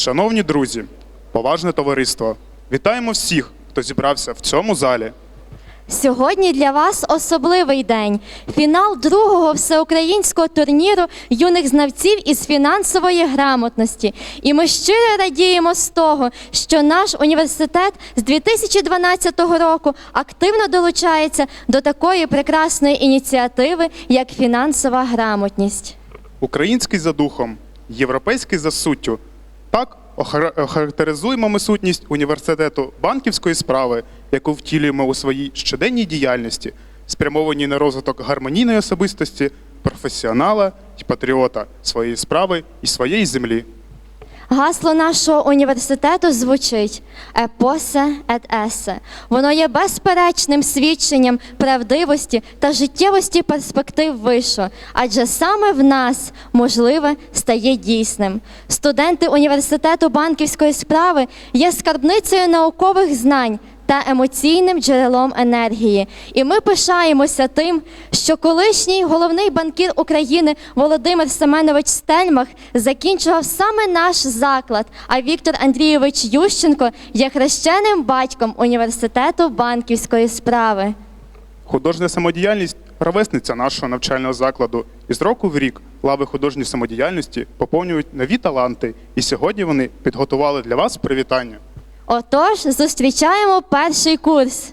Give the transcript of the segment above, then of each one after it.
Шановні друзі, поважне товариство, вітаємо всіх, хто зібрався в цьому залі. Сьогодні для вас особливий день. Фінал другого всеукраїнського турніру юних знавців із фінансової грамотності. І ми щиро радіємо з того, що наш університет з 2012 року активно долучається до такої прекрасної ініціативи, як фінансова грамотність. Український за духом, європейський за суттю. Так охара- охарактеризуємо ми сутність університету банківської справи, яку втілюємо у своїй щоденній діяльності, спрямованій на розвиток гармонійної особистості, професіонала і патріота своєї справи і своєї землі. Гасло нашого університету звучить «Епосе ет есе». Воно є безперечним свідченням правдивості та життєвості перспектив вишу, адже саме в нас можливе стає дійсним. Студенти університету банківської справи є скарбницею наукових знань та емоційним джерелом енергії. І ми пишаємося тим, що колишній головний банкір України Володимир Семенович Стельмах закінчував саме наш заклад. А Віктор Андрійович Ющенко є хрещеним батьком університету банківської справи. Художня самодіяльність ровесниця нашого навчального закладу. І з року в рік лави художньої самодіяльності поповнюють нові таланти. І сьогодні вони підготували для вас привітання. Отож, зустрічаємо перший курс.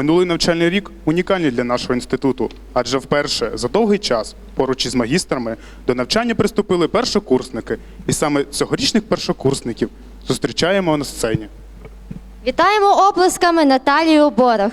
Минулий навчальний рік унікальний для нашого інституту, адже вперше за довгий час поруч із магістрами до навчання приступили першокурсники, і саме цьогорічних першокурсників зустрічаємо на сцені. Вітаємо оплесками Наталію Борох.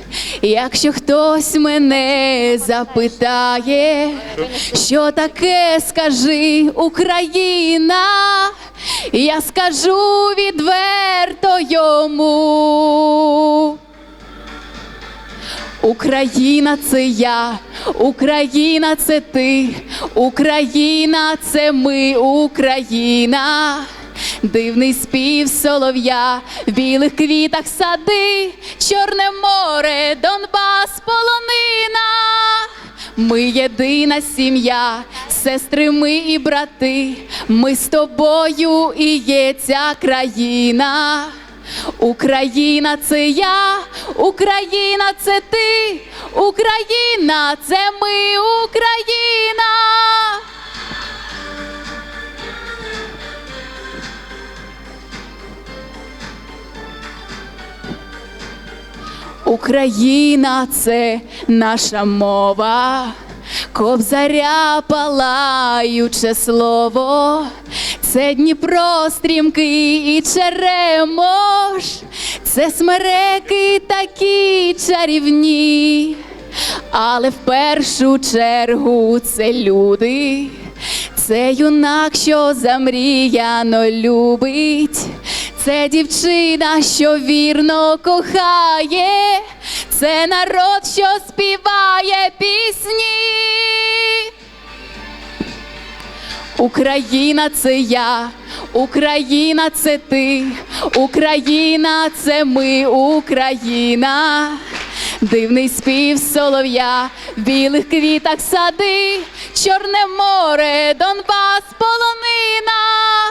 Якщо хтось мене запитає, що таке скажи Україна, я скажу відверто йому. Україна це я, Україна це ти, Україна це ми, Україна. Дивний спів солов'я, в білих квітах сади, Чорне море, Донбас, полонина. Ми єдина сім'я, сестри ми і брати. Ми з тобою і є ця країна. Україна це я, Україна це ти, Україна це ми, Україна. Україна це наша мова, кобзаря палаюче слово, це Дніпро стрімкий і черемош, це смереки такі чарівні, але в першу чергу це люди. Це юнак, що замріяно любить, це дівчина, що вірно кохає, це народ, що співає пісні. Україна це я, Україна це ти, Україна це ми, Україна. Дивний спів солов'я, в білих квітах сади, Чорне море, Донбас, полонина.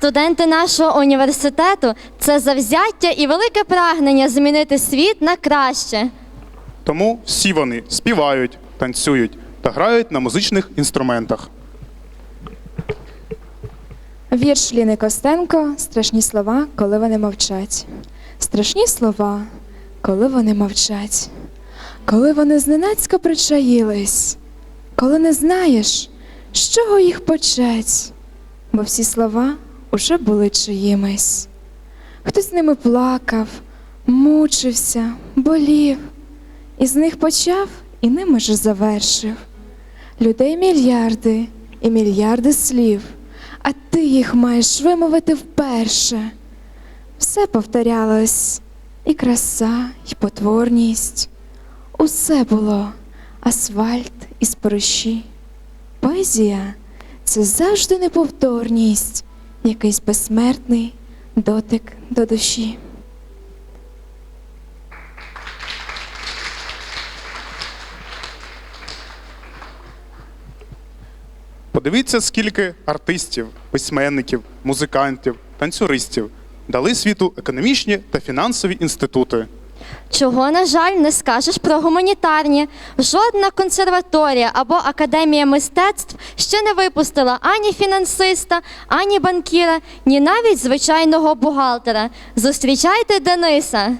Студенти нашого університету це завзяття і велике прагнення змінити світ на краще. Тому всі вони співають, танцюють та грають на музичних інструментах. Вірш Ліни Костенко Страшні слова, коли вони мовчать. Страшні слова, коли вони мовчать, коли вони зненацька причаїлись, коли не знаєш, з чого їх почать, бо всі слова уже були чиїмись. Хтось з ними плакав, мучився, болів, і з них почав і ними же завершив. Людей мільярди і мільярди слів, а ти їх маєш вимовити вперше. Все повторялось, і краса, і потворність. Усе було асфальт і спориші. Поезія це завжди неповторність, якийсь безсмертний дотик до душі. Подивіться, скільки артистів, письменників, музикантів, танцюристів дали світу економічні та фінансові інститути. Чого, на жаль, не скажеш про гуманітарні. Жодна консерваторія або академія мистецтв ще не випустила ані фінансиста, ані банкіра, ні навіть звичайного бухгалтера. Зустрічайте Дениса.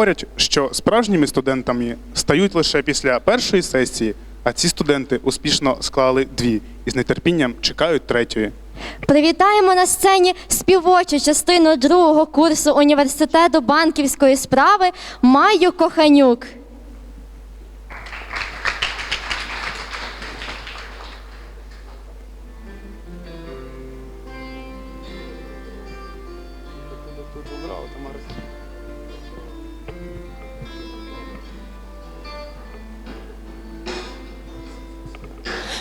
Говорять, що справжніми студентами стають лише після першої сесії, а ці студенти успішно склали дві і з нетерпінням чекають третьої. Привітаємо на сцені співочу частину другого курсу університету банківської справи Маю Коханюк.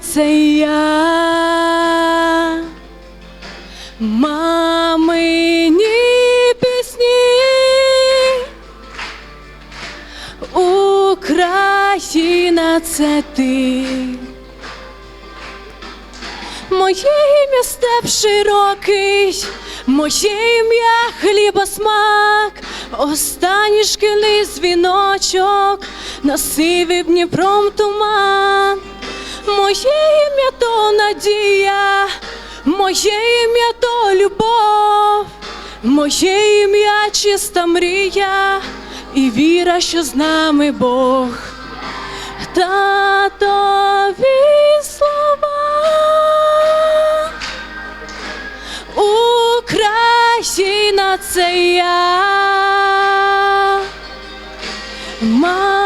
Це я, мамині пісні, Україна це ти. Моє ім'я степ широкий, моє ім'я хлібосмак, останній шкільний дзвіночок, носив Дніпром туман. Моє ім'я то надія, моє ім'я то любов, моє ім'я чиста мрія і віра, що з нами Бог татові слова. Україна це я, мамині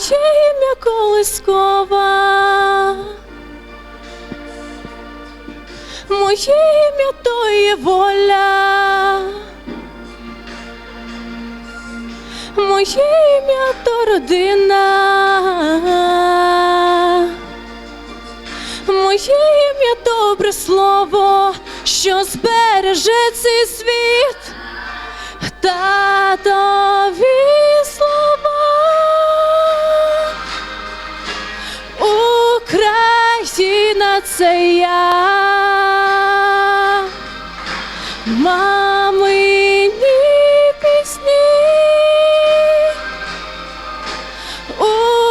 Моє ім'я колискова. Моє ім'я то є воля. Моє ім'я то родина. Моє ім'я добре слово, що збереже цей світ. Татові Це я. Мамині пісні.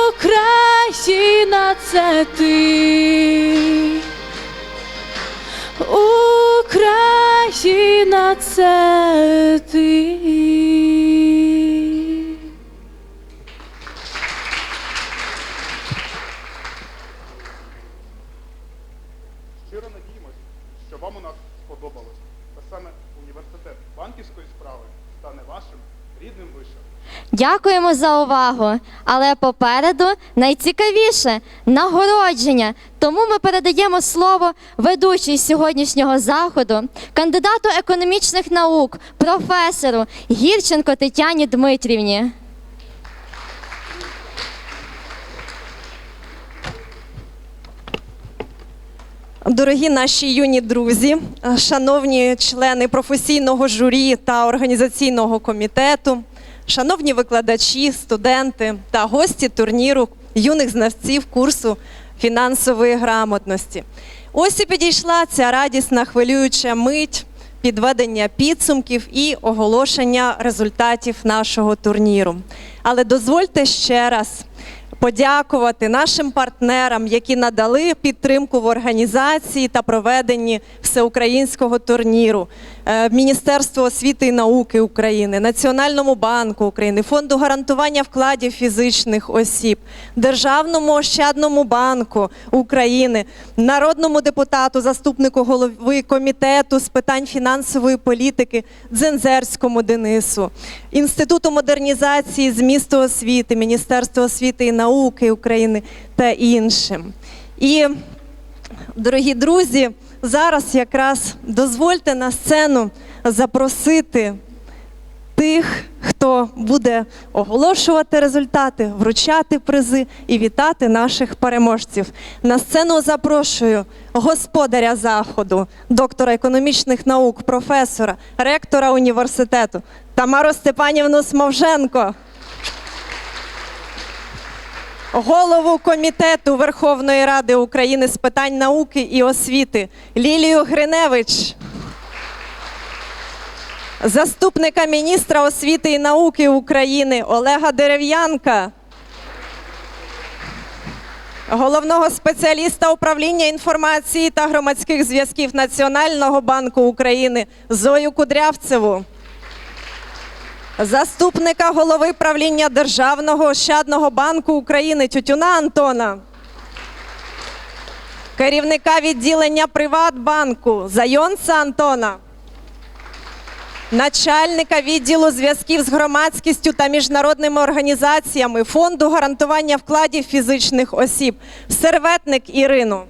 Україна це ти. Україна це ти. Щиро надіємось, що вам у нас сподобалось. Та саме університет банківської справи стане вашим рідним вишем. Дякуємо за увагу. Але попереду найцікавіше нагородження. Тому ми передаємо слово ведучій сьогоднішнього заходу, кандидату економічних наук, професору Гірченко Тетяні Дмитрівні. Дорогі наші юні друзі, шановні члени професійного журі та організаційного комітету, шановні викладачі, студенти та гості турніру юних знавців курсу фінансової грамотності. Ось і підійшла ця радісна хвилююча мить підведення підсумків і оголошення результатів нашого турніру. Але дозвольте ще раз подякувати нашим партнерам, які надали підтримку в організації та проведенні всеукраїнського турніру. Е, Міністерству освіти і науки України, Національному банку України, Фонду гарантування вкладів фізичних осіб, Державному ощадному банку України, народному депутату, заступнику голови комітету з питань фінансової політики Дзензерському Денису, Інституту модернізації змісту освіти, Міністерству освіти і науки України та іншим. І Дорогі друзі, зараз якраз дозвольте на сцену запросити тих, хто буде оголошувати результати, вручати призи і вітати наших переможців. На сцену запрошую господаря заходу, доктора економічних наук, професора, ректора університету Тамару Степанівну Смовженко. Голову комітету Верховної Ради України з питань науки і освіти Лілію Гриневич, заступника міністра освіти і науки України Олега Дерев'янка, головного спеціаліста управління інформації та громадських зв'язків Національного банку України Зою Кудрявцеву заступника голови правління Державного ощадного банку України Тютюна Антона, керівника відділення Приватбанку Зайонца Антона, начальника відділу зв'язків з громадськістю та міжнародними організаціями Фонду гарантування вкладів фізичних осіб. Серветник Ірину.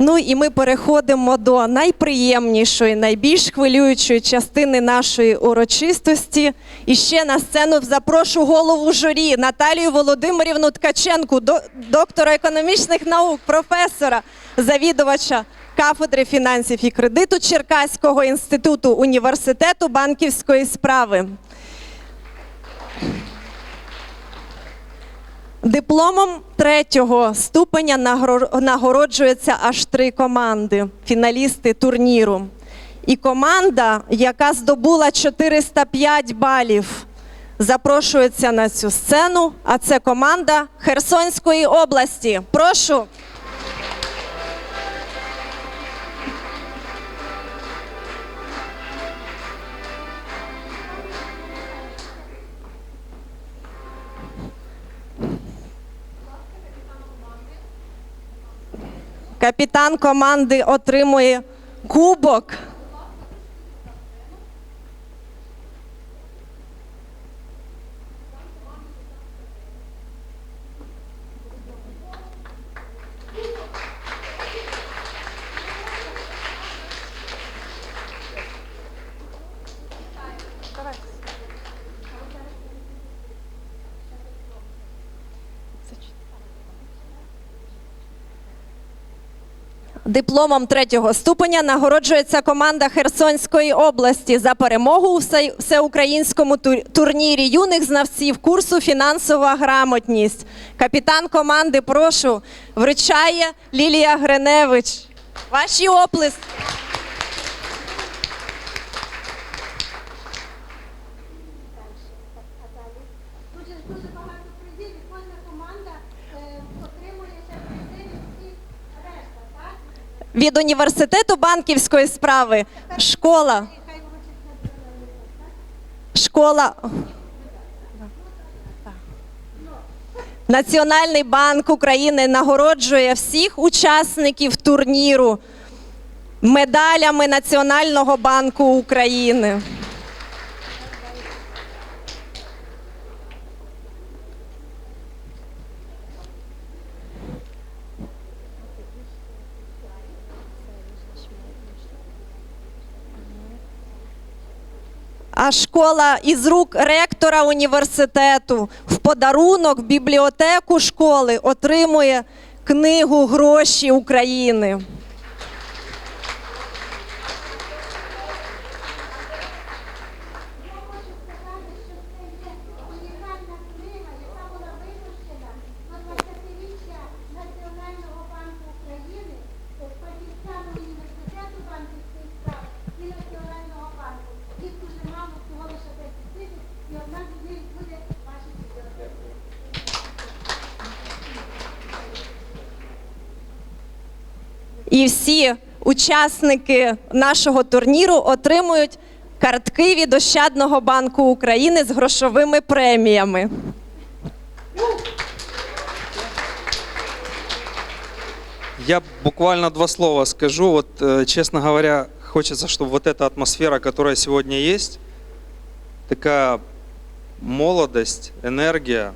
Ну і ми переходимо до найприємнішої, найбільш хвилюючої частини нашої урочистості. І ще на сцену запрошу голову журі Наталію Володимирівну Ткаченку, до- доктора економічних наук, професора, завідувача кафедри фінансів і кредиту Черкаського інституту університету банківської справи. Дипломом третього ступеня нагороджуються аж три команди, фіналісти турніру. І команда, яка здобула 405 балів, запрошується на цю сцену. А це команда Херсонської області. Прошу. Капітан команди отримує кубок. Дипломом третього ступеня нагороджується команда Херсонської області за перемогу у всеукраїнському тур- турнірі юних знавців курсу Фінансова грамотність. Капітан команди, прошу, вручає Лілія Гриневич. Ваші оплески. Дуже дуже багато призів, і кожна команда е, отримує ще призи від всіх решта, так? Від університету банківської справи. Школа. Школа. Національний банк України нагороджує всіх учасників турніру медалями Національного банку України. А школа із рук ректора університету в подарунок в бібліотеку школи отримує книгу Гроші України. унікальна книга, яка була випущена на 20-річчя Національного банку України з фахівцями університету банківських справ і Національного банку. Їх дуже мало, всього лише 10 тисяч, І всі учасники нашого турніру отримують картки від Ощадного банку України з грошовими преміями. Я буквально два слова скажу. Вот, э, честно говоря, хочется, чтобы вот эта атмосфера, которая сегодня есть, такая молодость, энергия,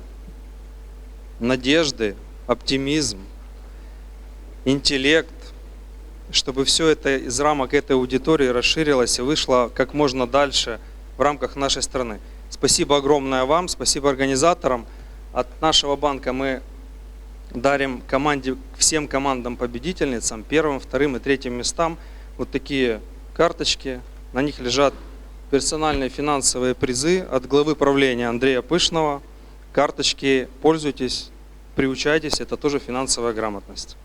надежды, оптимизм, интеллект, Чтобы все это из рамок этой аудитории расширилось и вышло как можно дальше в рамках нашей страны. Спасибо огромное вам, спасибо организаторам. От нашего банка мы дарим команде, всем командам-победительницам, первым, вторым и третьим местам вот такие карточки. На них лежат персональные финансовые призы от главы правления Андрея Пышного. Карточки пользуйтесь, приучайтесь, это тоже финансовая грамотность.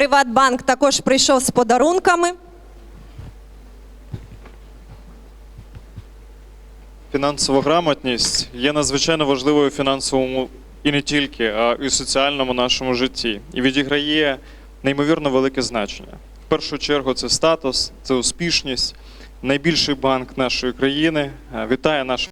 Приватбанк також прийшов з подарунками. Фінансова грамотність є надзвичайно важливою в фінансовому і не тільки, а в соціальному нашому житті. І відіграє неймовірно велике значення. В першу чергу це статус, це успішність. Найбільший банк нашої країни е, вітає наш